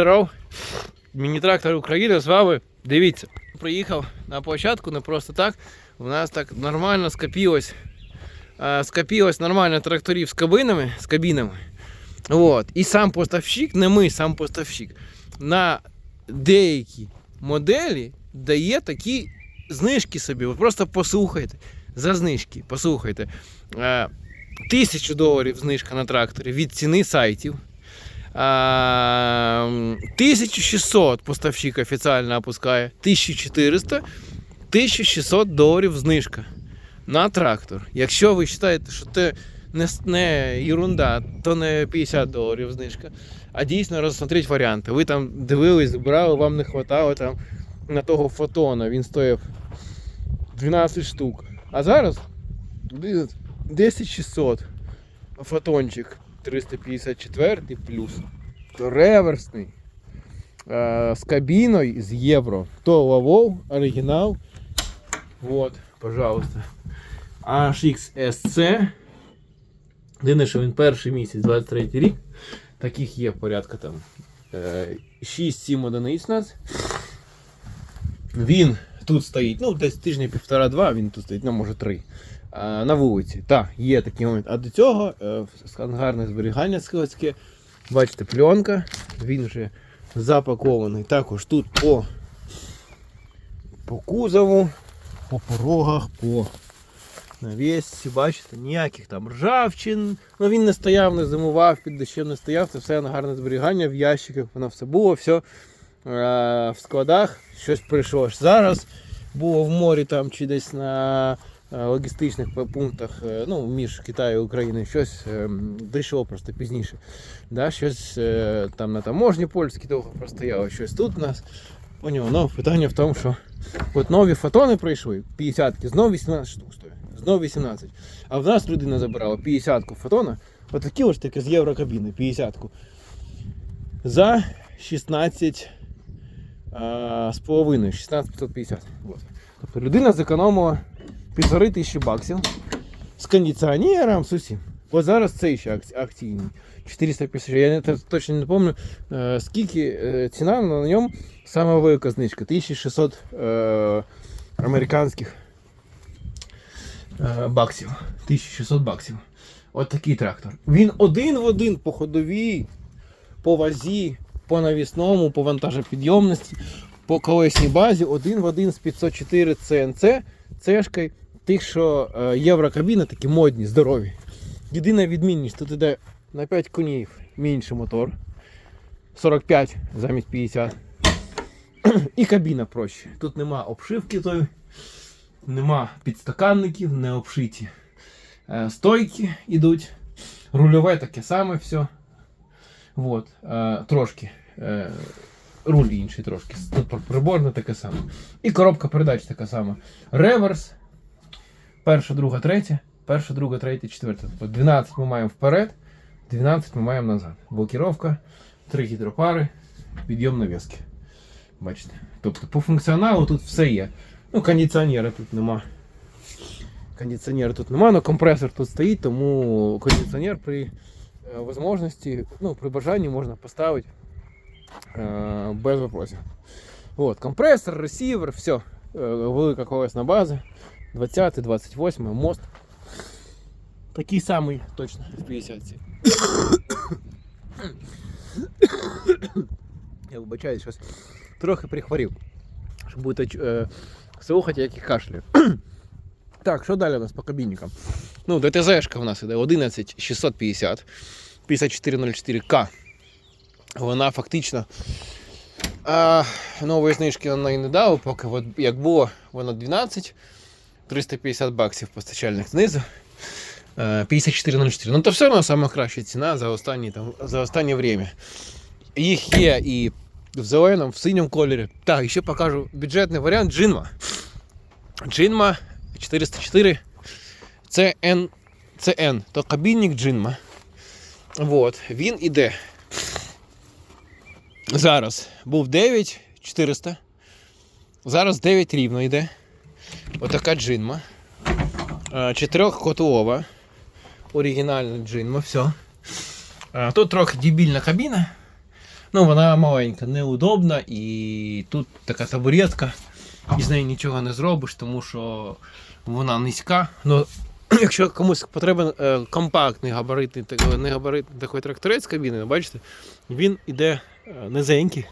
Здоров. Міні-трактор України з вами. Дивіться. Приїхав на площадку не просто так. У нас так нормально скопилось. е, Скопилось нормально тракторів з кабинами, з кабінами. От. І сам поставщик, не ми, сам поставщик, на деякі моделі дає такі знижки собі. Ви просто послухайте. За знижки, послухайте. Е, Тисячу доларів знижка на тракторі від ціни сайтів. А, 1600 поставщик офіційно опускає, 1400, 1600 доларів знижка на трактор. Якщо ви вважаєте, що це не, не ерунда, то не 50 доларів знижка, а дійсно розсмотреть варіанти. Ви там дивились, брали, вам не вистачало там на того фотона, він стояв 12 штук. А зараз 10600 фотончик 354 плюс. Реверсний. Е, з кабіною з євро. То лавов, оригінал. Вот, пожалуйста. HXSC. Єдине, що він перший місяць, 23 рік. Таких є порядка там. Е, 6-7 одиниць у нас. Він тут стоїть, ну, десь тижня півтора-два, він тут стоїть, ну, може три. На вулиці. Так, є такий момент. А до цього е, ангарне зберігання складське. Бачите, пленка. Він вже запакований. Також тут по, по кузову, по порогах, по навісці. Бачите, ніяких там ржавчин. Ну він не стояв, не зимував, під дощем не стояв. Це все ангарне зберігання в ящиках, воно все було, все е, в складах, щось прийшло. Зараз було в морі там чи десь на логістичних пунктах е, ну, між Китаєм і Україною щось е, дійшло просто пізніше. Да, щось е, там на таможні польські довго простояло, щось тут у нас. Поняв, ну, питання в тому, що от нові фотони прийшли, 50-ки, знову 18 штук стоять. Знову 18. А в нас людина забирала 50-ку фотона, отакі ось таки з єврокабіни, 50-ку. За 16 а, з половиною, 16550. Вот. Тобто людина зекономила півтори тисячі баксів з кондиціонером, з усім. От зараз цей ще акці- акційний. 450. Я не, точно не пам'ятаю, е, скільки е, ціна на ньому саме велика знижка. 1600 е, американських е, баксів. 1600 баксів. От такий трактор. Він один в один по ходовій, по вазі, по навісному, по вантажопідйомності, по колесній базі, один в один з 504 CNC цешкою. Тих, що е, єврокабіни такі модні, здорові. Єдина відмінність, тут іде на 5 конів менший мотор. 45 замість 50. І кабіна проще. Тут нема обшивки тої, нема підстаканників, не обшиті. Е, Стойки йдуть. Рульове таке саме все. Вот. Е, Трошки. Руль інший трошки. Тут приборне таке саме. І коробка передач така сама. Реверс. Перша, друга, третя. Перша, друга, третя, четверта. Тобто 12 ми маємо вперед, 12 ми маємо назад. Блокіровка, три гідропари, підйом навіски. Бачите. Тобто по функціоналу тут все є. Ну, кондиціонера тут нема. Кондиціонера тут нема, але компресор тут стоїть, тому кондиціонер при е, можливості, ну, при бажанні можна поставити е, без вопросів. От, компресор, ресівер, все. Е, велика колесна база. 20, 28, мост. Такий самий точно в 50 Я вибачаюсь, щось трохи прихворів. Щоб будете е, слухати, як я кашлю. так, що далі у нас по кабінникам? Ну, ДТЗшка у нас іде 11650 5404К. Вона фактично а, нової знижки вона і не дала, поки от, як було, воно 12. 350 баксів постачальник знизу. Е, 5404. Ну то все одно сама краща ціна за останні, там, за останнє время. Їх є і в зеленому, в синьому кольорі. Так, і ще покажу бюджетний варіант Джинма. Джинма 404. Це N, це N, то кабінник Джинма. Вот. Він іде. Зараз був 9400. Зараз 9 рівно йде. Отака джинма. Е, Чотирьохкотлова. Оригінальна джинма, все. Тут трохи дебільна кабіна. Ну, вона маленька, неудобна, і тут така табуретка, і з нею нічого не зробиш, тому що вона низька. Ну, якщо комусь потрібен е, компактний габаритний, не габаритний такий тракторець кабіни, бачите, він іде е, низенький.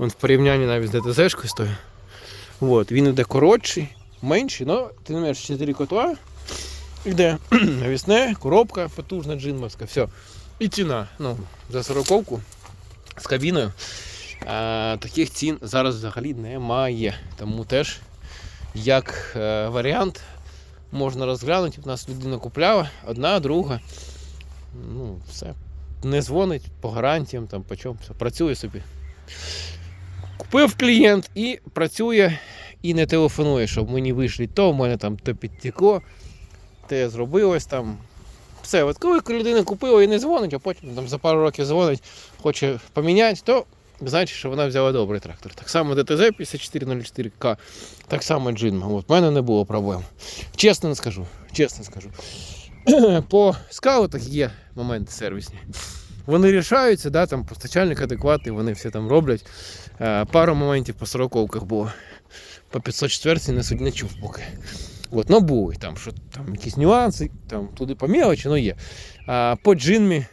Він в порівнянні навіть з ДТЗ-шкою стоїть. Він іде коротший, менший, але ти не маєш 4 котла. Іде навісне, коробка потужна джинмовська, все. І ціна. Ну, за сороковку з кабіною. А, таких цін зараз взагалі немає. Тому теж, як е, варіант, можна розглянути. У нас людина купляла, одна, друга. Ну, все. Не дзвонить по гарантіям, там, по чому, все, працює собі. Купив клієнт і працює, і не телефонує, щоб мені вийшли то, в мене там то підтекло, те зробилось там. Все, от коли людина купила і не дзвонить, а потім там, за пару років дзвонить, хоче поміняти, то значить, що вона взяла добрий трактор. Так само ДТЗ 5404К, так само Джинма. От, в мене не було проблем. Чесно не скажу, чесно скажу. По скаутах є моменти сервісні. Вони рішаються, да, там постачальник адекватний, вони все там роблять. Е, Пару моментів по сороковках було. По 504 не, суд- не чув поки. От, ну були там, що там якісь нюанси, там туди по мелочі, ну є. А по джинмі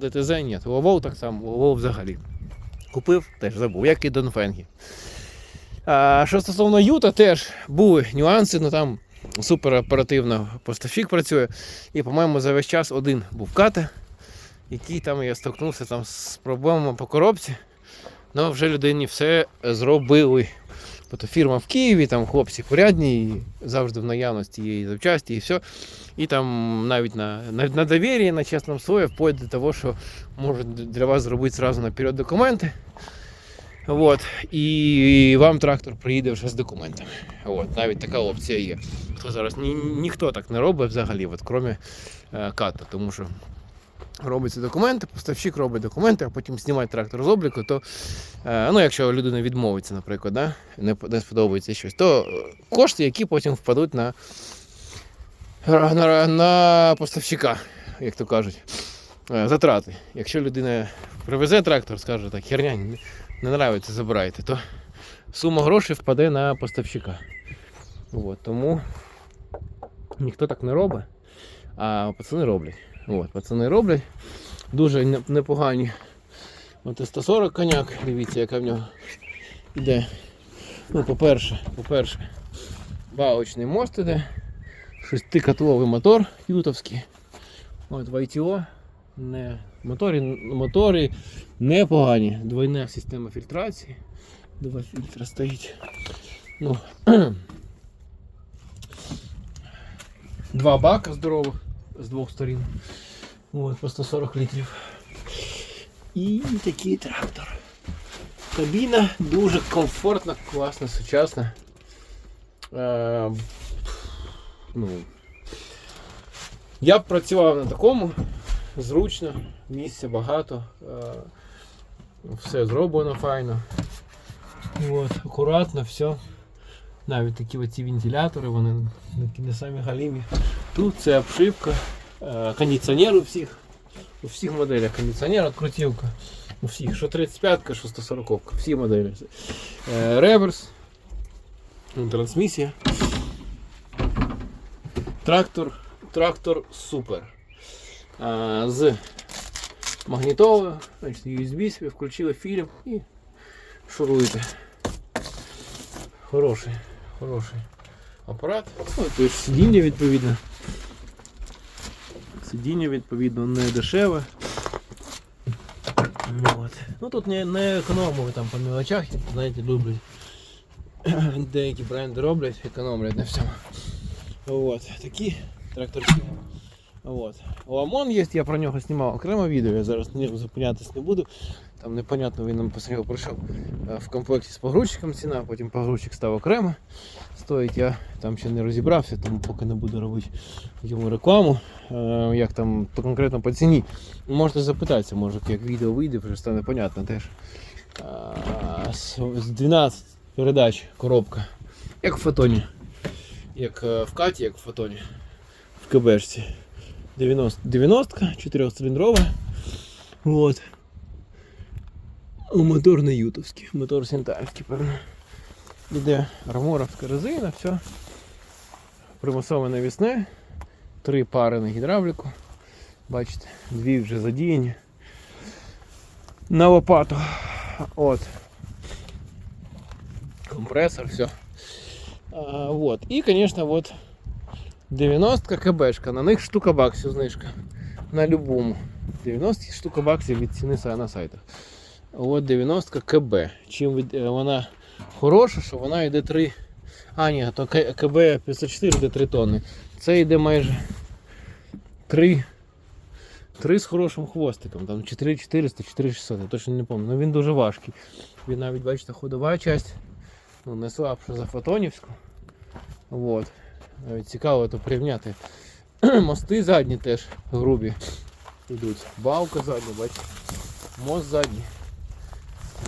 ДТЗ ні. Ловов так само, ловов взагалі. Купив, теж забув, як і Донфенгі. А, що стосовно Юта, теж були нюанси, ну там супер оперативно поставщик працює. І, по-моєму, за весь час один був ката, який там я стикнувся там з проблемами по коробці. Ну, вже людині все зробили. Тобто фірма в Києві, там хлопці порядні, завжди в наявності є і запчасті, і все. І там навіть на, на, на довір'ї, на чесному слові, вплоть до того, що можуть для вас зробити зразу наперед документи. От. І вам трактор приїде вже з документами. От. Навіть така опція є. Хто зараз ні, ніхто так не робить взагалі, от, крім е, ката, тому що робиться документи, поставщик робить документи, а потім знімає трактор з обліку, то е, ну, якщо людина відмовиться, наприклад, да, не, сподобається щось, то кошти, які потім впадуть на, на, на поставщика, як то кажуть, е, затрати. Якщо людина привезе трактор, скаже так, херня, не, не нравиться, забирайте, то сума грошей впаде на поставщика. От, тому ніхто так не робить, а пацани роблять. От, пацани роблять. Дуже непогані. От 140 коняк, дивіться, яка в нього іде. Ну, по-перше, по-перше, балочний мост іде. Шестикотловий мотор ютовський. От в ITO. Не, мотори, мотори непогані. Двойна система фільтрації. Два фільтра стоїть. Ну, два бака здорових з двох сторін. От, по 140 літрів. І такий трактор. Кабіна дуже комфортна, класна, сучасна. Е, ну, я б працював на такому, зручно, місця багато, е, все зроблено файно. От, акуратно, все. Навіть такі оці вентилятори, вони не самі галімі. Тут це обшивка, е, кондиціонер у всіх. У всіх моделях кондиціонер, открутівка. У всіх, що 35-ка, що 140-ка, всі моделі. Е, реверс, трансмісія. Трактор, трактор супер. З магнітолою, USB собі включили фільм і шуруєте. Хороший, хороший апарат. Ну, то сидіння відповідно. Сидіння відповідно не дешеве. От. Ну тут не, не економили там по мелочах, знаєте, люблять. Деякі бренди роблять, економлять на всьому. От. Такі тракторці. От. Ламон є, я про нього знімав окреме відео, я зараз на ньому зупинятись не буду. Там непонятно, він нам нього прийшов е, в комплекті з погрузчиком ціна, потім погрузчик став окремо. Стоїть, я там ще не розібрався, тому поки не буду робити йому рекламу. Е, Як там по конкретно по ціні. Можете запитатися, може як відео вийде, вже стане понятно теж. З з 12 передач коробка. Як в фотоні. Як е, в каті, як в фотоні. В КБшці. 90, 90 4 циліндрова. Вот. Мотор не ютовський, мотор сінтайський, певно. Іде арморовська резина, все. Примусове навісне, три пари на гідравліку. Бачите, дві вже задіяні. На лопату. От. Компресор, все. А, вот. І, звісно, вот 90 КБшка. На них штука баксів знижка. На любому. 90 штука баксів від ціни на сайтах. От 90 КБ. Чим е, вона хороша, що вона йде 3. А, ні, то КБ 504 йде 3 тонни. Це йде майже 3. 3 з хорошим хвостиком. Там 4400, 4600, я точно не пам'ятаю. Ну він дуже важкий. Він навіть, бачите, ходова часть. Ну, не слабша за фотонівську. Вот. Навіть цікаво то порівняти. Мости задні теж грубі йдуть. Балка задня, бачите. Мост задній.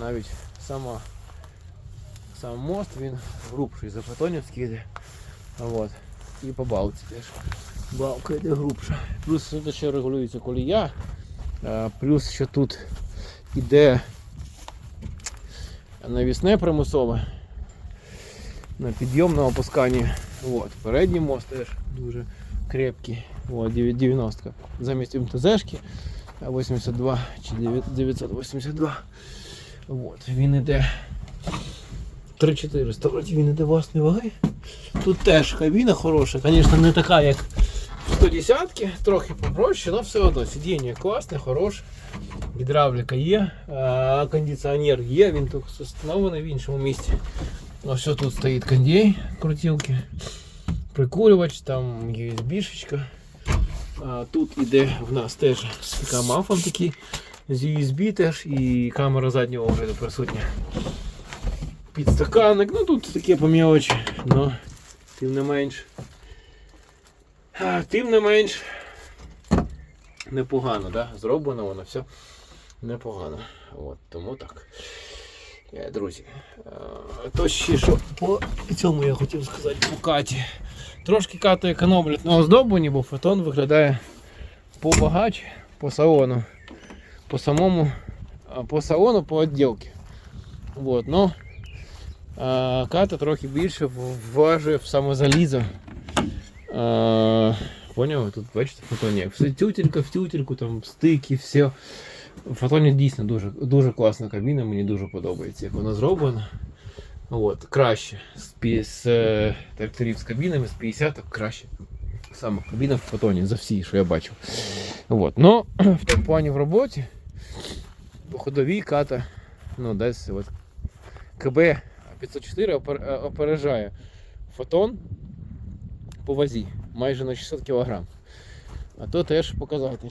Навіть сама, сам мост він грубший за фотонівський йде. Вот. І по балці теж. Балка йде грубша. Плюс тут ще регулюється колія. а, Плюс ще тут іде навісне примусове на підйомному опусканні. От, передній мост теж дуже крепкий. От, 90 замість МТЗшки 82 чи 982. От, він іде 3400, вроді він іде власної ваги. Тут теж кабіна хороша, звісно, не така, як 110 трохи попроще, але все одно сидіння класне, хороше. Гідравліка є, кондиціонер є, він тут встановлений в іншому місці. Ось тут стоїть кондей, крутилки, прикурювач, там USB-шечка. Тут іде в нас теж така мафон такий з USB теж і камера заднього огляду присутня. Підстаканник, ну тут таке по мелочі, но тим не менш. Тим не менш непогано, да? зроблено воно все непогано. От, тому так. Е, Друзі, е, то ще що по цьому я хотів сказати по каті. Трошки кати економлять на оздобленні, бо фотон виглядає побагач по салону. По самому, а, по салону, по відділці. Вот, но а, ката трохи більше в- важує в саме залізо. А, поняв? Тут бачите фотоні. Все тютелька в тютельку, там стики, все. В фотоні дійсно дуже, дуже класна кабіна, мені дуже подобається, як вона зроблена. От, краще. З, пі- з е, тракторів з кабінами, з 50 краще. Саме кабіна в фотоні за всі, що я бачив. От. Но в тому плані в роботі по ходовій ката, ну, десь от, КБ 504 опер- е, опережає фотон по вазі майже на 600 кг. А то теж показатель.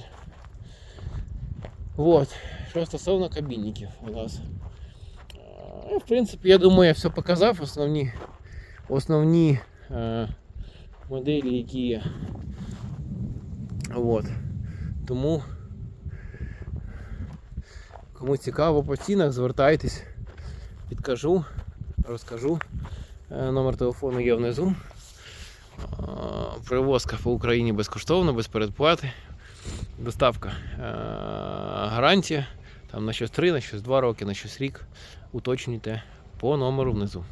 Вот. Що стосовно кабінників у нас. Е, В принципі, я думаю, я все показав. Основні, основні е, моделі, які є. Вот. Тому кому цікаво по цінах, звертайтесь, підкажу, розкажу. Е, Номер телефону є внизу. Е, Привозка по Україні безкоштовно, без передплати. Доставка. Е, Гарантія. Там на щось 3, на щось 2 роки, на щось рік. Уточнюйте по номеру внизу.